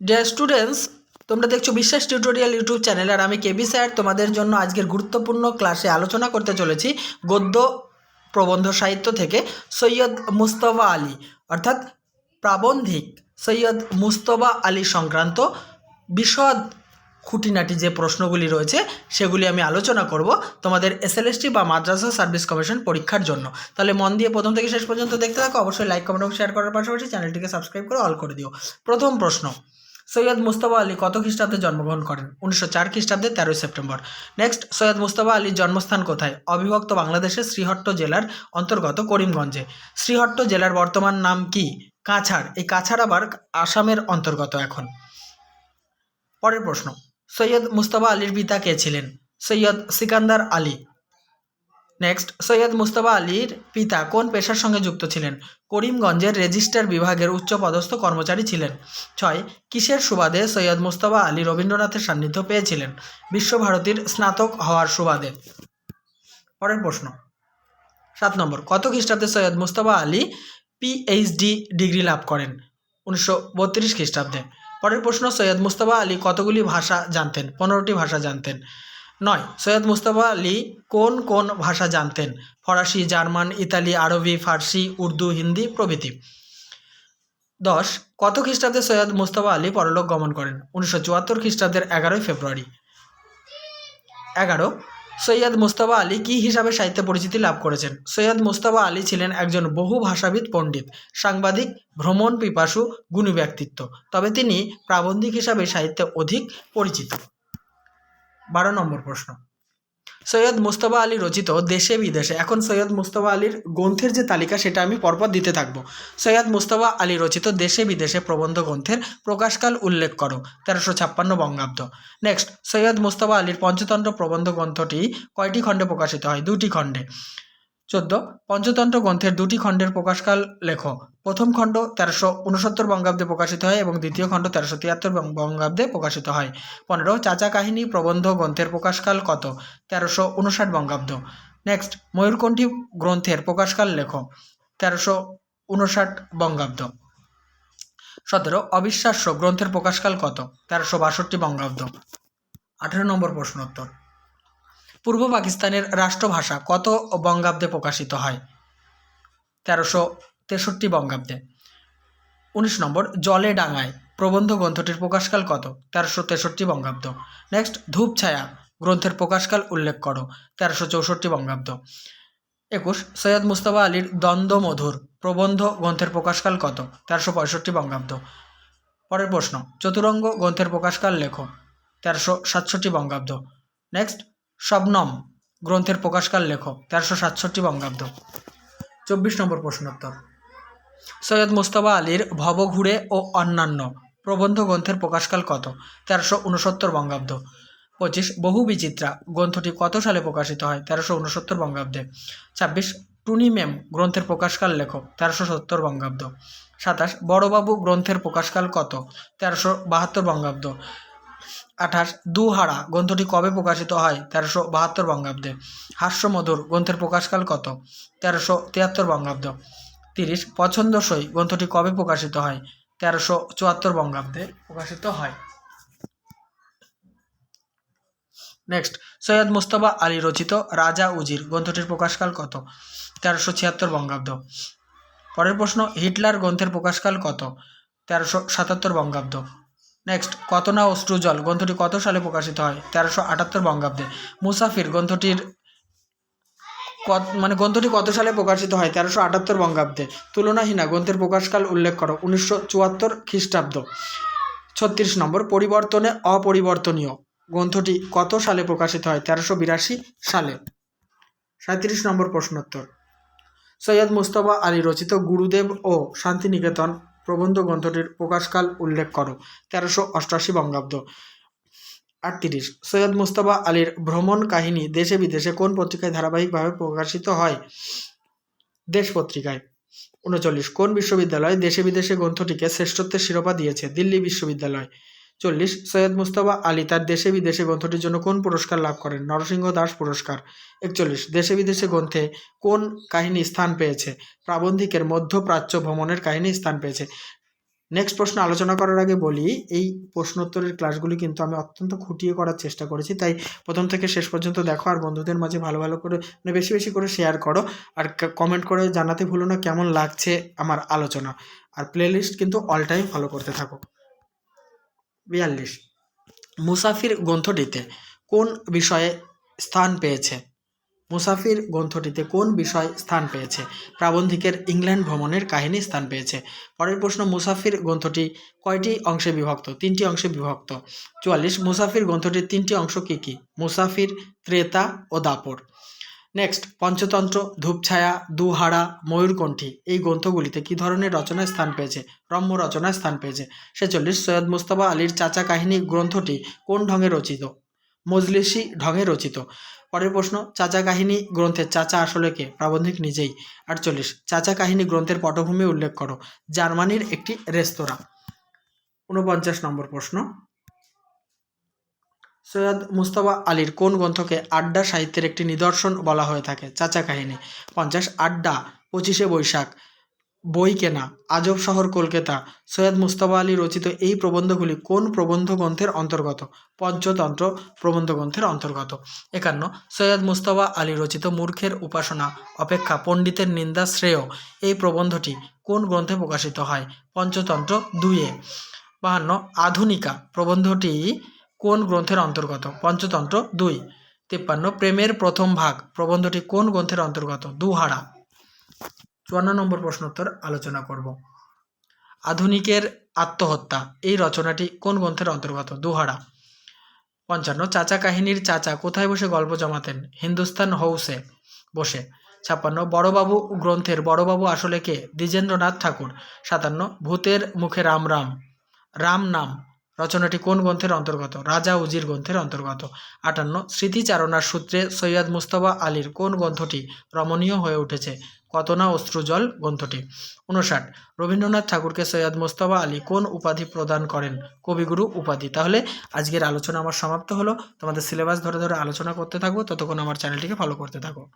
Dear students তোমরা দেখছ বিশ্বাস টিউটোরিয়াল ইউটিউব চ্যানেল আর আমি কেবি স্যার তোমাদের জন্য আজকের গুরুত্বপূর্ণ ক্লাসে আলোচনা করতে চলেছি গদ্য প্রবন্ধ সাহিত্য থেকে সৈয়দ মুস্তফা আলী, অর্থাৎ প্রাবন্ধিক সৈয়দ মুস্তফা আলী সংক্রান্ত বিশদ খুঁটিনাটি যে প্রশ্নগুলি রয়েছে সেগুলি আমি আলোচনা করব তোমাদের এসএলএসটি বা মাদ্রাসা সার্ভিস কমিশন পরীক্ষার জন্য। তাহলে মন দিয়ে প্রথম থেকে শেষ পর্যন্ত দেখতে থাকো, অবশ্যই লাইক কমেন্ট এবং শেয়ার করার পাশাপাশি চ্যানেলটিকে সাবস্ক্রাইব করে অল করে দিও। প্রথম প্রশ্ন সৈয়দ মুস্তফা আলী কত খ্রিস্টাব্দে জন্মগ্রহণ করেন? উনিশশো চার খ্রিস্টাব্দে তেরোই সেপ্টেম্বর। নেক্সট, সৈয়দ মুস্তফা আলীর জন্মস্থান কোথায়? অবিভক্ত বাংলাদেশের শ্রীহট্ট জেলার অন্তর্গত করিমগঞ্জে। শ্রীহট্ট জেলার বর্তমান নাম কি? কাছাড়। এই কাছাড় আবার আসামের অন্তর্গত এখন। পরের প্রশ্ন, সৈয়দ মুস্তফা আলীর পিতা কে ছিলেন? সৈয়দ সিকান্দার আলী। নেক্সট সৈয়দ মুস্তফা আলীর পিতা কোন পেশার সঙ্গে যুক্ত ছিলেন? করিমগঞ্জের রেজিস্ট্রার বিভাগের উচ্চপদস্থ কর্মচারী ছিলেন। ছয়, কিসের সুবাদে সৈয়দ মুস্তফা আলী রবীন্দ্রনাথের সান্নিধ্য পেয়েছিলেন? বিশ্বভারতীর স্নাতক হওয়ার সুবাদে। পরের প্রশ্ন। সাত নম্বর, কত খ্রিস্টাব্দে সৈয়দ মুস্তফা আলী পিএইচডি ডিগ্রি লাভ করেন? উনিশশো বত্রিশ খ্রিস্টাব্দে। পরের প্রশ্ন, সৈয়দ মুস্তফা আলী কতগুলি ভাষা জানতেন? পনেরোটি ভাষা জানতেন। নয়। সৈয়দ মুস্তফা আলী কোন কোন ভাষা জানতেন? ফরাসি, জার্মান, ইতালি, আরবি, ফার্সি, উর্দু, হিন্দি প্রভৃতি। দশ। কত খ্রিস্টাব্দে সৈয়দ মুস্তফা আলী পরলোক গমন করেন? উনিশশো চুয়াত্তর খ্রিস্টাব্দের এগারোই ফেব্রুয়ারি। এগারো। সৈয়দ মুস্তফা আলী কী হিসাবে সাহিত্যে পরিচিতি লাভ করেছেন? সৈয়দ মুস্তফা আলী ছিলেন একজন বহু ভাষাবিদ পণ্ডিত, সাংবাদিক, ভ্রমণ পিপাসু, গুণী ব্যক্তিত্ব। তবে তিনি প্রাবন্ধিক হিসাবে সাহিত্যে অধিক পরিচিত। বারো নম্বর প্রশ্ন। সৈয়দ মুস্তফা আলী রচিত দেশে বিদেশে। এখন সৈয়দ মুস্তফা আলীর গ্রন্থের যে তালিকা সেটা আমি পরপর দিতে থাকব। সৈয়দ মুস্তফা আলী রচিত দেশে বিদেশে প্রবন্ধ গ্রন্থের প্রকাশকাল উল্লেখ করো, তেরোশো ছাপ্পান্ন বঙ্গাব্দ। নেক্সট সৈয়দ মুস্তফা আলীর পঞ্চতন্ত্র প্রবন্ধ গ্রন্থটি কয়টি খণ্ডে প্রকাশিত হয়? দুটি খণ্ডে। চোদ্দ, পঞ্চতন্ত্র গ্রন্থের দুটি খণ্ডের প্রকাশকাল লেখ। প্রথম খণ্ড তেরোশো উনসত্তর বঙ্গাব্দে প্রকাশিত হয় এবং দ্বিতীয় খণ্ড তেরোশো তিয়াত্তর বঙ্গাব্দে প্রকাশিত হয়। পনেরো, চাচা কাহিনী প্রবন্ধ গ্রন্থের প্রকাশকাল কত? তেরোশো উনষাট বঙ্গাব্দ। নেক্সট, ময়ূরকণ্ঠী গ্রন্থের প্রকাশকাল লেখ। তেরোশো উনষাট বঙ্গাব্দ। সতেরো, অবিশ্বাস্য গ্রন্থের প্রকাশকাল কত? তেরোশো বাষট্টি বঙ্গাব্দ। আঠেরো নম্বর প্রশ্নোত্তর। পূর্ব পাকিস্তানের রাষ্ট্রভাষা কত বঙ্গাব্দে প্রকাশিত হয়? তেরোশো তেষট্টি বঙ্গাব্দে। উনিশ নম্বর, জলে ডাঙায় প্রবন্ধ গ্রন্থটির প্রকাশকাল কত? তেরোশো তেষট্টি বঙ্গাব্দ। নেক্সট ধূপছায়া গ্রন্থের প্রকাশকাল উল্লেখ করো। তেরোশো চৌষট্টি বঙ্গাব্দ। একুশ, সৈয়দ মুস্তফা আলীর দ্বন্দ্ব মধুর প্রবন্ধ গ্রন্থের প্রকাশকাল কত? তেরোশো পঁয়ষট্টি বঙ্গাব্দ। পরের প্রশ্ন, চতুরঙ্গ গ্রন্থের প্রকাশকাল লেখো। তেরোশো সাতষট্টি বঙ্গাব্দ। নেক্সট শবনম, গ্রন্থের প্রকাশকাল লেখক, তেরোশো সাতষট্টি বঙ্গাব্দ। চব্বিশ নম্বর প্রশ্নোত্তর। সৈয়দ মুস্তফা আলীর ভবঘুরে ও অন্যান্য প্রবন্ধ গ্রন্থের প্রকাশকাল কত? তেরোশো উনসত্তর বঙ্গাব্দ। পঁচিশ, বহু বিচিত্রা, গ্রন্থটি কত সালে প্রকাশিত হয়? তেরোশো উনসত্তর বঙ্গাব্দে। ছাব্বিশ, টুনিমেম, গ্রন্থের প্রকাশকাল লেখক, তেরোশো সত্তর বঙ্গাব্দ। সাতাশ, বড়বাবু, গ্রন্থের প্রকাশকাল কত? তেরোশো বাহাত্তর বঙ্গাব্দ। আঠাশ দুহারা গ্রন্থটি কবে প্রকাশিত হয়? তেরোশো বাহাত্তর বঙ্গাব্দে। হাস্যমধুর গ্রন্থের প্রকাশকাল কত? তেরোশো তিয়াত্তর বঙ্গাব্দ। তিরিশ পছন্দসই গ্রন্থটি কবে প্রকাশিত হয়? তেরোশো চুয়াত্তর বঙ্গাব্দে প্রকাশিত হয়। নেক্সট, সৈয়দ মুস্তফা আলী রচিত রাজা উজির গ্রন্থটির প্রকাশকাল কত? তেরোশো ছিয়াত্তর বঙ্গাব্দ। পরের প্রশ্ন, হিটলার গ্রন্থের প্রকাশকাল কত? তেরোশো সাতাত্তর বঙ্গাব্দ। নেক্সট কতনা অশ্রুজল গ্রন্থটি কত সালে প্রকাশিত হয়? তেরোশো আটাত্তর বঙ্গাব্দে। মুসাফির, গ্রন্থটির কত মানে গ্রন্থটি কত সালে প্রকাশিত হয়? তেরোশো আটাত্তর বঙ্গাব্দে। তুলনাহীনা, গ্রন্থের প্রকাশকাল উল্লেখ করো, উনিশশো চুয়াত্তর খ্রিস্টাব্দ। ছত্রিশ নম্বর, পরিবর্তনে অপরিবর্তনীয়। গ্রন্থটি কত সালে প্রকাশিত হয়? তেরোশো বিরাশি সালে। সাঁত্রিশ নম্বর প্রশ্নোত্তর। সৈয়দ মুস্তফা আলী রচিত গুরুদেব ও শান্তিনিকেতন প্রবন্ধ গ্রন্থটির প্রকাশকাল উল্লেখ করো, তেরোশো অষ্টাশি বঙ্গাব্দ। আটত্রিশ, সৈয়দ মুস্তফা আলীর ভ্রমণ কাহিনী দেশে বিদেশে কোন পত্রিকায় ধারাবাহিকভাবে প্রকাশিত হয়? দেশ পত্রিকায়। উনচল্লিশ, কোন বিশ্ববিদ্যালয় দেশে বিদেশে গ্রন্থটিকে শ্রেষ্ঠত্বের শিরোপা দিয়েছে? দিল্লি বিশ্ববিদ্যালয়। চল্লিশ, সৈয়দ মুস্তফা আলী তার দেশে বিদেশে গ্রন্থটির জন্য কোন পুরস্কার লাভ করেন? নরসিংহ দাস পুরস্কার। একচল্লিশ, দেশে বিদেশে গ্রন্থে কোন কাহিনী স্থান পেয়েছে? প্রাবন্ধিকের মধ্যপ্রাচ্য ভ্রমণের কাহিনী স্থান পেয়েছে। নেক্সট প্রশ্ন আলোচনা করার আগে বলি, এই প্রশ্নোত্তরের ক্লাসগুলি কিন্তু আমি অত্যন্ত খুঁটিয়ে করার চেষ্টা করেছি, তাই প্রথম থেকে শেষ পর্যন্ত দেখো আর বন্ধুদের মাঝে ভালো ভালো করে মানে বেশি বেশি করে শেয়ার করো আর কমেন্ট করে জানাতে ভুলো না কেমন লাগছে আমার আলোচনা। আর প্লেলিস্ট কিন্তু অল টাইম ফলো করতে থাকো। বিয়াল্লিশ। মুসাফির গ্রন্থটিতে কোন বিষয়ে স্থান পেয়েছে? মুসাফির গ্রন্থটিতে কোন বিষয় স্থান পেয়েছে? প্রাবন্ধিকের ইংল্যান্ড ভ্রমণের কাহিনী স্থান পেয়েছে। পরের প্রশ্ন, মুসাফির গ্রন্থটি কয়টি অংশে বিভক্ত? তিনটি অংশে বিভক্ত। চুয়াল্লিশ, মুসাফির গ্রন্থটির তিনটি অংশ কী কী? মুসাফির, ত্রেতা ও দাপর। নেক্সট পঞ্চতন্ত্র, ধূপছায়া দুহাড়া ময়ূরকণ্ঠী। এই গ্রন্থগুলিতে কী ধরনের রচনায় স্থান পেয়েছে? রম্য রচনায় স্থান পেয়েছে। ছেচল্লিশ, সৈয়দ মুস্তাফা আলীর চাচা কাহিনী গ্রন্থটি কোন ঢঙে রচিত? মজলিসি ঢঙে রচিত। পরের প্রশ্ন, চাচা কাহিনী গ্রন্থের চাচা আসলে কে? প্রাবন্ধিক নিজেই। আটচল্লিশ, চাচা কাহিনী গ্রন্থের পটভূমি উল্লেখ করো। জার্মানির একটি রেস্তোরাঁ। উনপঞ্চাশ নম্বর প্রশ্ন সৈয়দ মুস্তফা আলীর কোন গ্রন্থকে আড্ডা সাহিত্যের একটি নিদর্শন বলা হয়ে থাকে? চাচা কাহিনী, পঞ্চাশ, আড্ডা, পঁচিশে বৈশাখ, বই কেনা, আজব শহর কলকাতা, সৈয়দ মুস্তফা আলী রচিত এই প্রবন্ধগুলি কোন প্রবন্ধ গ্রন্থের অন্তর্গত? পঞ্চতন্ত্র প্রবন্ধ গ্রন্থের অন্তর্গত। একান্ন, সৈয়দ মুস্তফা আলী রচিত মূর্খের উপাসনা, অপেক্ষা পণ্ডিতের নিন্দা শ্রেয়, এই প্রবন্ধটি কোন গ্রন্থে প্রকাশিত হয়? পঞ্চতন্ত্র দুইয়ে। বাহান্ন, আধুনিকা প্রবন্ধটি কোন গ্রন্থের অন্তর্গত? পঞ্চতন্ত্র দুই। তিপ্পান্ন, প্রেমের প্রথম ভাগ। প্রবন্ধটি কোন গ্রন্থের অন্তর্গত? দুহাড়া চুয়ান্ন নম্বর প্রশ্নোত্তর আলোচনা করব। আধুনিকের আত্মহত্যা, এই রচনাটি কোন গ্রন্থের অন্তর্গত? দুহাড়া পঞ্চান্ন, চাচা কাহিনীর চাচা কোথায় বসে গল্প জমাতেন? হিন্দুস্তান হাউসে বসে। ছাপ্পান্ন, বড়বাবু গ্রন্থের বড়বাবু আসলে কে? দ্বিজেন্দ্রনাথ ঠাকুর। সাতান্ন, ভূতের মুখে রাম রাম। রাম নাম। রচনাটি কোন গ্রন্থের অন্তর্গত? রাজা উজির গ্রন্থের অন্তর্গত। আটান্ন, স্মৃতিচারণার সূত্রে সৈয়দ মুস্তফা আলীর কোন গ্রন্থটি রমণীয় হয়ে উঠেছে? কতনা অশ্রুজল গ্রন্থটি। উনষাট রবীন্দ্রনাথ ঠাকুরকে সৈয়দ মোস্তফা আলী কোন উপাধি প্রদান করেন? কবিগুরু উপাধি। তাহলে আজকের আলোচনা আমার সমাপ্ত হলো। তোমাদের সিলেবাস ধরে ধরে আলোচনা করতে থাকব। ততক্ষণ আমার চ্যানেলটিকে ফলো করতে থাকো।